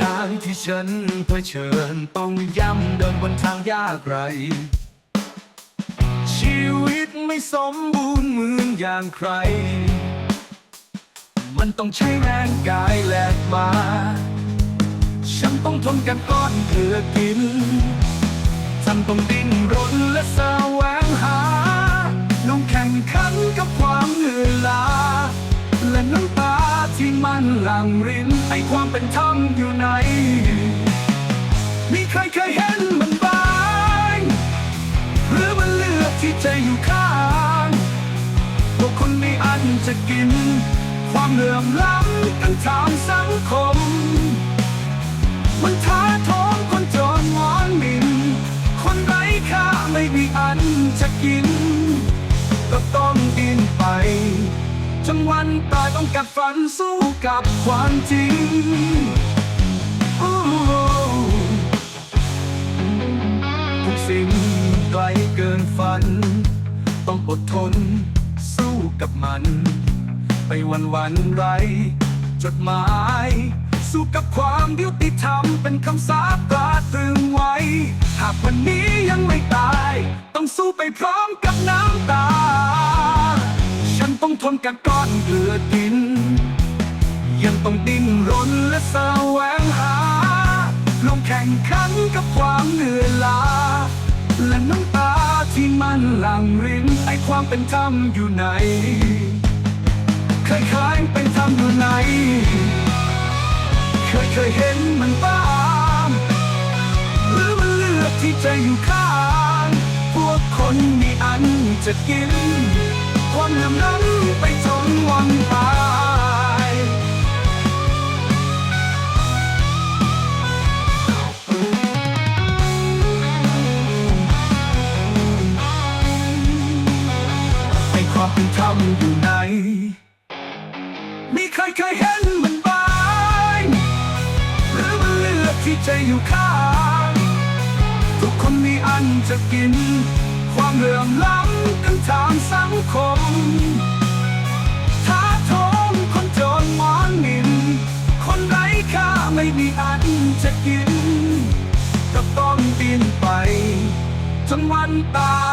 ทางที่ฉันเผชิญต้องย้ำเดินบนทางยากไร ชีวิตไม่สมบูรณ์เหมือนอย่างใคร มันต้องใช้แรงกายแลกมา ฉันต้องทนกันก้อนเพื่อกินฉันต้องดิ้นรนและแสวงหา ลงแข่งขันกับความเหนื่อยล้า และน้ำตาที่มันหลั่งริ ความเป็นธรรมอยู่ไหนมีใครเคยเห็นมันบ้างหรือมันเลือกที่จะอยู่ข้างพวกคนมีอันจะกิน ความเหลื่อมล้ำกันทางสังคม มันท้าท้องคน ตายต้องกัดฟันสู้กับความจริงทุกสิ่งไกลเกินฝัน ต้องอดทน สู้กับมัน ไปวันวันไร จดหมาย สู้กับความยุติธรรมเป็นคำสาปตราตรึงไว้ หากวันนี้ยังไม่ตาย ต้องสู้ไปพร้อมกับน้ำตา ต้องทนกับก้อนเกลือดิน ยังต้องดิ้นรนและแสวงหา ลงแข่งขันกับความเหนื่อยล้า และน้ำตาที่มันหลั่งรินไอความเป็นธรรมอยู่ไหนเคยคล้ายเป็นธรรมอยู่ไหน เคยเคยเห็นมันบ้างหรือมันเลือกที่จะอยู่ข้าง พวกคนมีอันจะกิน ความเหลื่อมล้ำไปจนวันตายให้ความเป็นธรรมอยู่ไหนมีใครเคยเห็นมันบ้างหรือมันเลือกที่จะอยู่ข้างทุกคนมีอันจะกิน ความเหลื่อมล้ำกันทางสังคม จะกิน ก็ต้องบินไป จนวันตาย